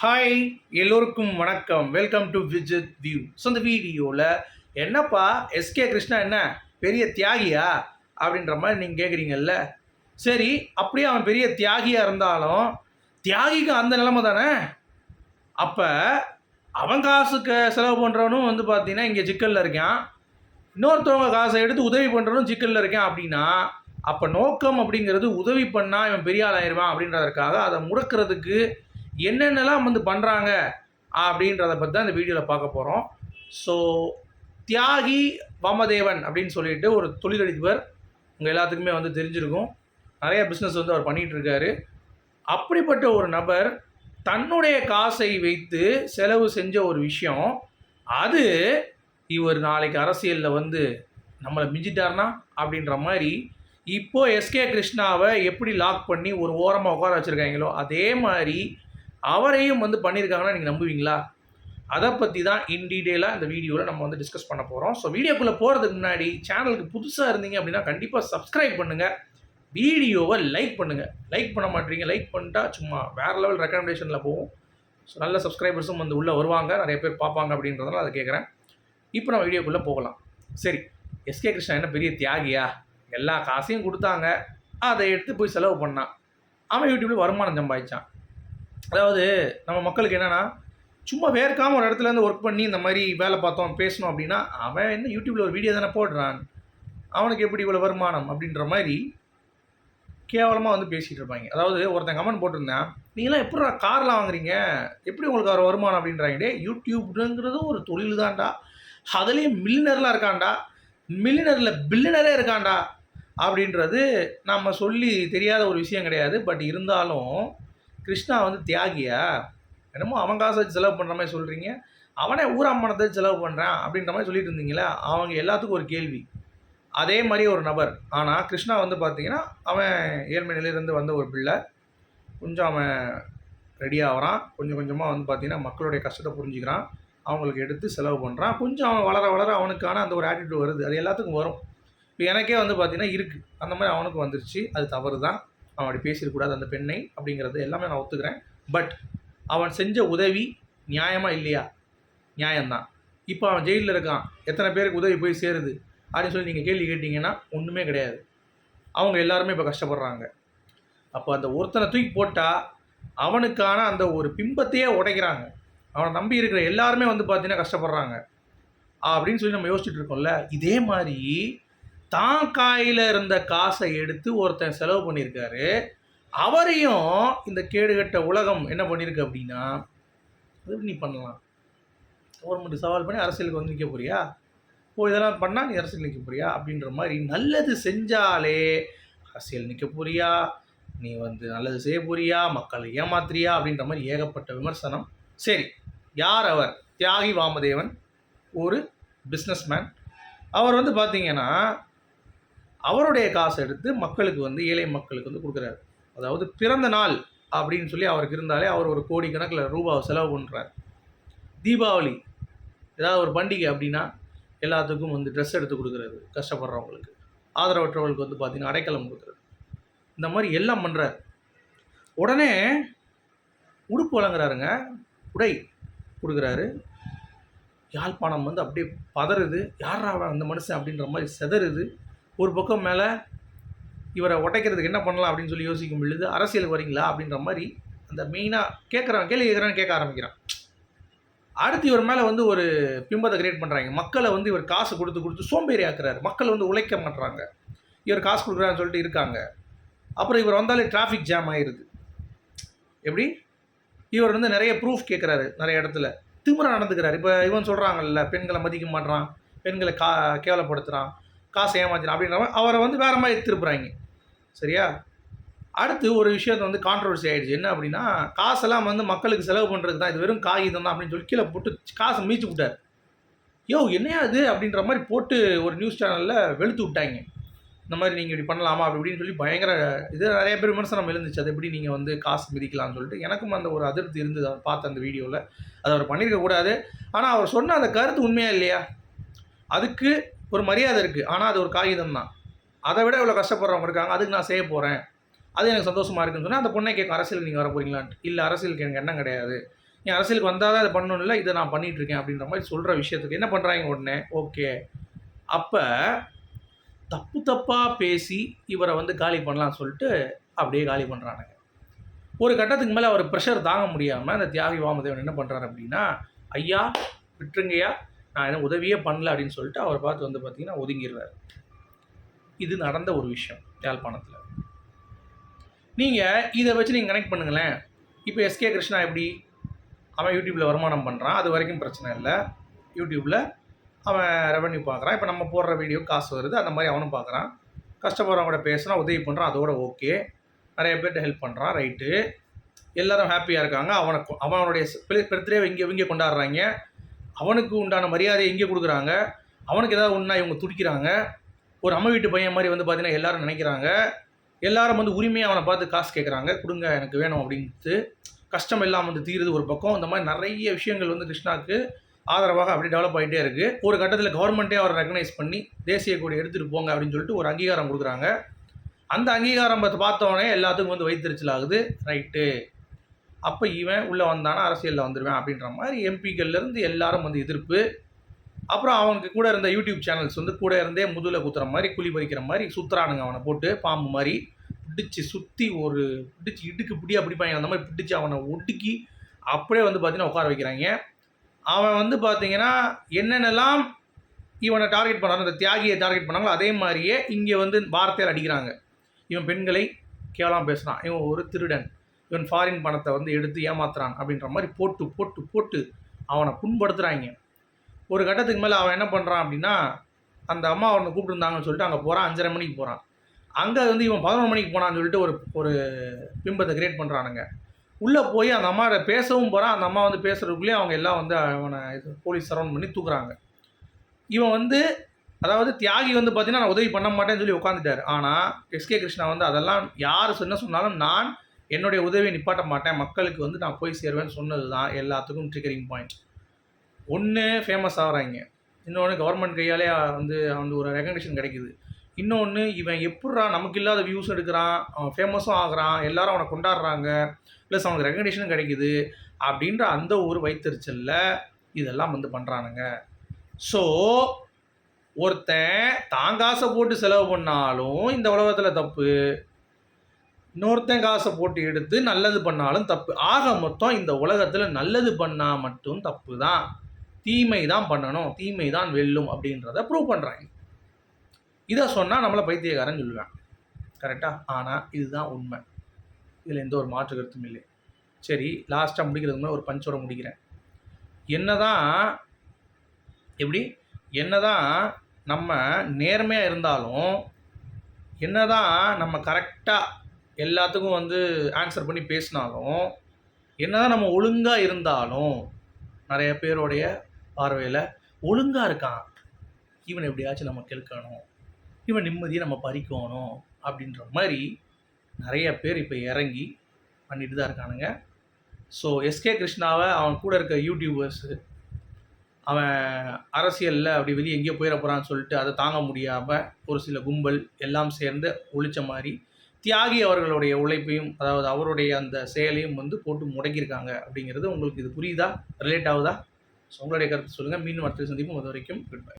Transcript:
Hi எல்லோருக்கும் வணக்கம். Welcome to Vijith view so இந்த வீடியோவில் என்னப்பா எஸ்கே கிருஷ்ணா என்ன? பெரிய தியாகியா? அப்படின்ற மாதிரி நீங்கள் கேட்குறீங்கல்ல சரி அப்படியே அவன் பெரிய தியாகியாக இருந்தாலும் தியாகிக்கு அந்த நிலைமை தானே? அப்போ அவன் காசுக்கு செலவு பண்ணுறவனும் வந்து பார்த்தீங்கன்னா இங்கே சிக்கலில் இருக்கான். இன்னொருத்தவங்க காசை எடுத்து உதவி பண்ணுறவனும் சிக்கலில் இருக்கான் அப்படின்னா அப்போ நோக்கம் அப்படிங்கிறது உதவி பண்ணால் இவன் பெரிய ஆள் ஆயிடுவான் அப்படின்றதற்காக அதை முடக்கிறதுக்கு என்னென்னலாம் வந்து பண்ணுறாங்க அப்படின்றத பற்றி தான் இந்த வீடியோவில் பார்க்க போகிறோம் ஸோ தியாகி வாமதேவன் அப்படின்னு சொல்லிட்டு ஒரு தொழிலதிபர் உங்கள் எல்லாத்துக்குமே வந்து தெரிஞ்சிருக்கும். நிறைய பிஸ்னஸ் வந்து அவர் பண்ணிகிட்ருக்காரு அப்படிப்பட்ட ஒரு நபர் தன்னுடைய காசை வைத்து செலவு செஞ்ச ஒரு விஷயம். அது இவர் நாளைக்கு அரசியலில் வந்து நம்மளை மிஞ்சிட்டார்னா அப்படின்ற மாதிரி இப்போ எஸ்கே கிருஷ்ணாவை எப்படி லாக் பண்ணி ஒரு ஓரமாக உட்கார வச்சுருக்காங்களோ அதே மாதிரி அவரையும் வந்து பண்ணியிருக்காங்கன்னா நீங்கள் நம்புவீங்களா? அதை பற்றி தான் இன் டீட்டெயிலாக இந்த வீடியோவில் நம்ம வந்து டிஸ்கஸ் பண்ண போகிறோம் ஸோ வீடியோக்குள்ளே போகிறதுக்கு முன்னாடி சேனலுக்கு புதுசாக இருந்தீங்க அப்படின்னா கண்டிப்பாக சப்ஸ்கிரைப் பண்ணுங்கள் வீடியோவை லைக் பண்ணுங்கள் லைக் பண்ண மாட்டீங்க. லைக் பண்ணிட்டா சும்மா வேறு லெவல் ரெக்கமெண்டேஷனில் போகும் ஸோ நல்ல சப்ஸ்கிரைபர்ஸும் வந்து உள்ளே வருவாங்க. நிறைய பேர் பார்ப்பாங்க அப்படின்றதுனால அதை கேட்குறேன் இப்போ நம்ம வீடியோக்குள்ளே போகலாம். சரி எஸ்கே கிருஷ்ணா என்ன பெரிய தியாகியா? எல்லா காசையும் கொடுத்தாங்க. அதை எடுத்து போய் செலவு பண்ணான். அவன் யூடியூப்ல வருமானம் சம்பாதிச்சான். அதாவது நம்ம மக்களுக்கு என்னென்னா சும்மா வேர்க்காமல் ஒரு இடத்துல இருந்து ஒர்க் பண்ணி இந்த மாதிரி வேலை பார்த்தோம் பேசணும் அப்படின்னா அவன் என்ன யூடியூப்பில் ஒரு வீடியோ தானே போடுறான். அவனுக்கு எப்படி இவ்வளோ வருமானம் அப்படின்ற மாதிரி கேவலமாக வந்து பேசிகிட்டு இருப்பாங்க. அதாவது ஒருத்தன் கமெண்ட் போட்டிருந்தேன் நீங்களாம் எப்படி கார்லாம் வாங்குறீங்க? எப்படி உங்களுக்கு வர வருமானம் அப்படின்றாங்க. டே யூடியூப்ங்கிறது ஒரு தொழில் தான்டா அதுலேயும் மில்லினர்லாம் இருக்கான்டா. மில்லினரில் பில்லினரே இருக்கான்டா. அப்படின்றது நம்ம சொல்லி தெரியாத ஒரு விஷயம் கிடையாது. பட் இருந்தாலும் கிருஷ்ணா வந்து தியாகியா? என்னமோ அவன் காசை வச்சு செலவு பண்ணுற மாதிரி சொல்கிறீங்க அவனே ஊராமணத்தை வச்சு செலவு பண்ணுறான் அப்படின்ற மாதிரி சொல்லிட்டு இருந்தீங்களே அவங்க எல்லாத்துக்கும் ஒரு கேள்வி. அதே மாதிரி ஒரு நபர். ஆனால் கிருஷ்ணா வந்து பார்த்தீங்கன்னா அவன் ஏழ்மை நிலையிலேருந்து வந்த ஒரு பிள்ளை. கொஞ்சம் அவன் ரெடி ஆகிறான். கொஞ்சம் கொஞ்சமாக வந்து பார்த்தீங்கன்னா மக்களுடைய கஷ்டத்தை புரிஞ்சுக்கிறான். அவங்களுக்கு எடுத்து செலவு பண்ணுறான் கொஞ்சம் அவன் வளர வளர அவனுக்கான அந்த ஒரு ஆட்டிடியூட் வருது. அது எல்லாத்துக்கும் வரும். இப்போ எனக்கே வந்து பார்த்தீங்கன்னா இருக்குது அந்த மாதிரி அவனுக்கு வந்துருச்சு. அது தவறு தான் அவன் அப்படி பேசியிருக்கூடாது அந்த பெண்ணை அப்படிங்கிறது எல்லாமே நான் ஒத்துக்கிறேன். பட் அவன் செஞ்ச உதவி நியாயமாக இல்லையா? நியாயம்தான். இப்போ அவன் ஜெயிலில் இருக்கான். எத்தனை பேருக்கு உதவி போய் சேருது? அப்படின்னு சொல்லி நீங்கள் கேள்வி கேட்டிங்கன்னா ஒன்றுமே கிடையாது. அவங்க எல்லாருமே இப்போ கஷ்டப்படுறாங்க. அப்போ அந்த ஒருத்தனை தூக்கி போட்டால் அவனுக்கான அந்த ஒரு பிம்பத்தையே உடைக்கிறாங்க. அவனை நம்பி இருக்கிற எல்லாருமே வந்து பார்த்தீங்கன்னா கஷ்டப்படுறாங்க. அப்படின்னு சொல்லி நம்ம யோசிச்சுட்டு இருக்கோம்ல. இதே மாதிரி தான் காயில் இருந்த காசை எடுத்து ஒருத்தன் செலவு பண்ணியிருக்காரு. அவரையும் இந்த கேடுகட்ட உலகம் என்ன பண்ணியிருக்கு அப்படின்னா அது நீ பண்ணலாம்? கவர்மெண்ட் சவால் பண்ணி அரசியலுக்கு வந்து நிற்க போறியா? ஓ இதெல்லாம் பண்ணால் நீ அரசியல் நிற்க போறியா? அப்படின்ற மாதிரி நல்லது செஞ்சாலே அரசியல் நிற்க போறியா? நீ வந்து நல்லது செய்ய போறியா? மக்களை ஏமாத்துறியா? அப்படின்ற மாதிரி ஏகப்பட்ட விமர்சனம். சரி யார் அவர்? தியாகி வாமதேவன் ஒரு பிஸ்னஸ்மேன் அவர் வந்து பார்த்தீங்கன்னா அவருடைய காசை எடுத்து மக்களுக்கு வந்து ஏழை மக்களுக்கு வந்து கொடுக்குறாரு. அதாவது பிறந்த நாள் அப்படின்னு சொல்லி அவருக்கு இருந்தாலே அவர் ஒரு கோடி கணக்கில் ரூபாவை செலவு பண்ணுறார் தீபாவளி ஏதாவது ஒரு பண்டிகை அப்படின்னா எல்லாத்துக்கும் வந்து ட்ரெஸ் எடுத்து கொடுக்குறது கஷ்டப்படுறவங்களுக்கு. ஆதரவற்றவர்களுக்கு வந்து பார்த்திங்கன்னா அடைக்கலம் கொடுக்குறது. இந்த மாதிரி எல்லாம் பண்ணுறாரு உடனே உடுப்பு வழங்குறாருங்க. உடை கொடுக்குறாரு. யாழ்ப்பாணம் வந்து அப்படியே பதறுது. யாரா அந்த மனுஷன் அப்படின்ற மாதிரி செதறுது. ஒரு பக்கம் மேலே இவரை உடைக்கிறதுக்கு என்ன பண்ணலாம் அப்படின்னு சொல்லி யோசிக்கும் பொழுது அரசியலுக்கு வரீங்களா? அப்படின்ற மாதிரி அந்த மெயினாக கேட்குறான் கேள்வி கேட்குறான்னு கேட்க ஆரம்பிக்கிறான். அடுத்து இவர் மேலே வந்து ஒரு பிம்பத்தை கிரியேட் பண்ணுறாங்க மக்களை வந்து இவர் காசு கொடுத்து கொடுத்து சோம்பேறி ஆக்குறாரு மக்கள் வந்து உழைக்க மாட்டுறாங்க இவர் காசு கொடுக்குறான்னு சொல்லிட்டு இருக்காங்க. அப்புறம் இவர் வந்தாலே டிராஃபிக் ஜாம் ஆயிடுது எப்படி? இவர் வந்து நிறைய ப்ரூஃப் கேட்குறாரு நிறைய இடத்துல. திமிரா நடந்துக்கிறாரு. இப்போ இவன் சொல்கிறாங்கல்ல பெண்களை மதிக்க மாட்றான். பெண்களை கா கேவலப்படுத்துகிறான் காசை ஏமாத்தினான் அப்படின்ற மாதிரி அவரை வந்து வேறு மாதிரி திருப்புறாங்க சரியா? அடுத்து ஒரு விஷயத்த வந்து கான்ட்ரவர்சி ஆகிடுச்சு என்ன அப்படின்னா காசெல்லாம் வந்து மக்களுக்கு செலவு பண்ணுறது தான் இது வெறும் காகிதம் தான் அப்படின்னு சொல்லி கீழே போட்டு காசை மீச்சு விட்டார். யோ என்னையா இது? அப்படின்ற மாதிரி போட்டு ஒரு நியூஸ் சேனலில் வெளுத்து விட்டாங்க. இந்த மாதிரி நீங்கள் இப்படி பண்ணலாமா? அப்படி இப்படின்னு சொல்லி பயங்கர இது நிறைய பேர் விமர்சனம் எழுந்துச்சு. அது எப்படி நீங்கள் வந்து காசு மிதிக்கலாம்னு சொல்லிட்டு எனக்கும் அந்த ஒரு அதிருப்தி இருந்தது. அவர் பார்த்த அந்த வீடியோவில் அதை அவர் பண்ணியிருக்க கூடாது ஆனால் அவர் சொன்ன அந்த கருத்து உண்மையாக இல்லையா? அதுக்கு ஒரு மரியாதை இருக்குது ஆனால் அது ஒரு காகிதம் தான் அதை விட இவ்வளோ கஷ்டப்படுறவங்க இருக்காங்க. அதுக்கு நான் செய்ய போகிறேன் அது எனக்கு சந்தோஷமாக இருக்குன்னு சொன்னால் அந்த பொண்ணை கேட்கும் அரசியல் நீங்கள் வர போகிறீங்களான்ட்டு இல்லை அரசியலுக்கு எனக்கு எண்ணம் கிடையாது. நீ அரசியலுக்கு வந்தால் தான் இதை பண்ணணும் இல்லை இதை நான் பண்ணிகிட்ருக்கேன் இருக்கேன். அப்படின்ற மாதிரி சொல்கிற விஷயத்துக்கு என்ன பண்ணுறாங்க உடனே? ஓகே. அப்போ தப்பு தப்பாக பேசி இவரை வந்து காலி பண்ணலாம்னு சொல்லிட்டு அப்படியே காலி பண்ணுறானுங்க ஒரு கட்டத்துக்கு மேலே அவர் ப்ரெஷர் தாங்க முடியாமல் அந்த தியாகி வாமதேவன் என்ன பண்ணுறாரு அப்படின்னா ஐயா விட்டுருங்கய்யா. நான் என்ன உதவியே பண்ணல அப்படின்னு சொல்லிட்டு அவரை பார்த்து வந்து பார்த்தீங்கன்னா ஒதுங்கிடுறாரு. இது நடந்த ஒரு விஷயம் யாழ்ப்பாணத்தில். நீங்கள் இதை வச்சு நீங்கள் கனெக்ட் பண்ணுங்களேன். இப்போ எஸ்கே கிருஷ்ணா எப்படி? அவன் யூடியூப்பில் வருமானம் பண்ணுறான் அது வரைக்கும் பிரச்சனை இல்லை. யூடியூப்பில் அவன் ரெவன்யூ பார்க்குறான் இப்போ நம்ம போடுற வீடியோ காசு வருது. அந்த மாதிரி அவனும் பார்க்குறான் கஷ்டப்படுறவங்க கூட பேசுகிறான் உதவி பண்ணுறான் அதோட ஓகே நிறைய பேர்கிட்ட ஹெல்ப் பண்ணுறான் ரைட்டு எல்லோரும் ஹாப்பியாக இருக்காங்க. அவனை அவனுடைய பர்த்டே இங்கே இங்கே கொண்டாடுறாங்க. அவனுக்கு உண்டான மரியாதையை இங்கே கொடுக்குறாங்க. அவனுக்கு ஏதாவது ஒன்றா இவங்க துடிக்கிறாங்க. ஒரு அம்மா வீட்டு பையன் மாதிரி வந்து பார்த்தீங்கன்னா எல்லாரும் நினைக்கிறாங்க. எல்லாரும் வந்து உரிமையாக அவனை பார்த்து காசு கேட்குறாங்க கொடுங்க எனக்கு வேணும் அப்படின்ட்டு கஷ்டம் இல்லாமல் வந்து தீருது ஒரு பக்கம். இந்த மாதிரி நிறைய விஷயங்கள் வந்து கிருஷ்ணாவுக்கு ஆதரவாக அப்படி டெவலப் ஆகிட்டே இருக்குது ஒரு கட்டத்தில் கவர்மெண்ட்டே அவரை ரெக்கனைஸ் பண்ணி தேசிய கொடி எடுத்துகிட்டு போங்க அப்படின்னு சொல்லிட்டு ஒரு அங்கீகாரம் கொடுக்குறாங்க. அந்த அங்கீகாரம் பார்த்து பார்த்தோன்னே எல்லாத்துக்கும் வந்து வைத்தறிச்சல் ஆகுது. ரைட்டு அப்போ இவன் உள்ளே வந்தானா அரசியலில் வந்துடுவேன் அப்படின்ற மாதிரி எம்பிக்கள்லேருந்து எல்லாரும் வந்து எதிர்ப்பு. அப்புறம் அவனுக்கு கூட இருந்த யூடியூப் சேனல்ஸ் வந்து கூட இருந்தே முதுகில் குத்துற மாதிரி குழி பறிக்கிற மாதிரி சுற்றுறானுங்க அவனை போட்டு பாம்பு மாதிரி. பிடிச்சி சுற்றி ஒரு பிடிச்சி இடுக்கு பிடியா பிடிப்பாங்க அந்த மாதிரி பிடிச்சி அவனை ஒடுக்கி அப்படியே வந்து பார்த்தீங்கன்னா உட்கார வைக்கிறாங்க. அவன் வந்து பார்த்தீங்கன்னா என்னென்னலாம் இவனை டார்கெட் பண்ணாலும் அந்த தியாகியை டார்கெட் பண்ணாங்களோ அதே மாதிரியே இங்கே வந்து வார்த்தையில் அடிக்கிறாங்க. இவன் பெண்களை கேவலம் பேசுகிறான் இவன் ஒரு திருடன். இவன் ஃபாரின் பணத்தை வந்து எடுத்து ஏமாத்துறான் அப்படின்ற மாதிரி போட்டு போட்டு போட்டு அவனை புண்படுத்துகிறாங்க ஒரு கட்டத்துக்கு மேலே அவன் என்ன பண்ணுறான் அப்படின்னா அந்த அம்மா அவனை கூப்பிட்டுருந்தாங்கன்னு சொல்லிட்டு அங்கே போகிறான் அஞ்சரை மணிக்கு போகிறான் அங்கே வந்து இவன் பதினொரு மணிக்கு போனான்னு சொல்லிட்டு ஒரு ஒரு பிம்பத்தை கிரியேட் பண்ணுறானுங்க உள்ளே போய் அந்த அம்மாவோட பேசவும் போகிறான் அந்த அம்மா வந்து பேசுகிறதுக்குள்ளேயே அவங்க எல்லாம் வந்து அவனை போலீஸ் சரௌண்ட் பண்ணி தூக்குறாங்க. இவன் வந்து அதாவது தியாகி வந்து பார்த்தீங்கன்னா நான் உதவி பண்ண மாட்டேன்னு சொல்லி உட்காந்துட்டார் ஆனால் எஸ்கே கிருஷ்ணா வந்து அதெல்லாம் யார் சொன்ன சொன்னாலும் நான் என்னுடைய உதவியை நிப்பாட்ட மாட்டேன். மக்களுக்கு வந்து நான் போய் சேருவேன்னு சொன்னது தான் எல்லாத்துக்கும் ட்ரிகரிங் பாயிண்ட் ஒன்று ஃபேமஸ் ஆகிறாங்க. இன்னொன்று கவர்மெண்ட் கையாலே வந்து அவனுக்கு ஒரு ரெகக்னேஷன் கிடைக்குது. இன்னொன்று இவன் எப்பட்றா நமக்கு இல்லாத வியூஸ் எடுக்கிறான் அவன் ஃபேமஸும் ஆகிறான் எல்லாரும் அவனை கொண்டாடுறாங்க ப்ளஸ் அவனுக்கு ரெகக்னேஷனும் கிடைக்குது அப்படின்ற அந்த ஒரு வைத்தறிச்சலில் இதெல்லாம் வந்து பண்ணுறானுங்க ஸோ ஒருத்தன் தாங்காசை போட்டு செலவு பண்ணாலும் இந்த உலகத்தில் தப்பு. இன்னொருத்தன் காசை போட்டு எடுத்து நல்லது பண்ணாலும் தப்பு. ஆக மொத்தம் இந்த உலகத்தில் நல்லது பண்ணால் மட்டும் தப்பு தான் தீமை தான் பண்ணணும். தீமை தான் வெல்லும் அப்படின்றத ப்ரூவ் பண்ணுறாங்க இதை சொன்னால் நம்மளை பைத்தியக்காரன் சொல்லுவேன். கரெக்டாக ஆனால் இதுதான் உண்மை. இதில் எந்த ஒரு மாற்று கருத்தும் இல்லை. சரி லாஸ்ட்டாக முடிக்கிறதுக்கு முன்னாடி ஒரு பஞ்சோட முடிக்கிறேன். என்ன தான் எப்படி? என்ன தான் நம்ம நேர்மையாக இருந்தாலும் என்ன தான் நம்ம கரெக்டாக எல்லாத்துக்கும் வந்து ஆன்சர் பண்ணி பேசினாலும் என்னதான் நம்ம ஒழுங்காக இருந்தாலும் நிறைய பேருடைய பார்வையில் ஒழுங்காக இருக்கான். இவன் எப்படியாச்சும் நம்ம கெடுக்கணும். இவன் நிம்மதியை நம்ம பறிக்கணும் அப்படின்ற மாதிரி நிறைய பேர் இப்போ இறங்கி பண்ணிட்டு தான் இருக்கானுங்க. ஸோ எஸ்கே கிருஷ்ணாவை அவன் கூட இருக்க யூடியூபர்ஸு அவன் அரசியலில் அப்படி வெளியே எங்கேயோ போயிட போகிறான்னு சொல்லிட்டு அதை தாங்க முடியாமல் ஒரு சில கும்பல் எல்லாம் சேர்ந்து ஒழிச்ச மாதிரி தியாகி அவர்களுடைய உழைப்பையும் அதாவது அவருடைய அந்த செயலையும் வந்து போட்டு முடக்கியிருக்காங்க அப்படிங்கிறது உங்களுக்கு இது புரியுதா? ரிலேட் ஆகுதா? ஸோ உங்களுடைய கருத்து சொல்லுங்கள் மீண்டும் அடுத்த சந்திப்பும் அது வரைக்கும் குட் பை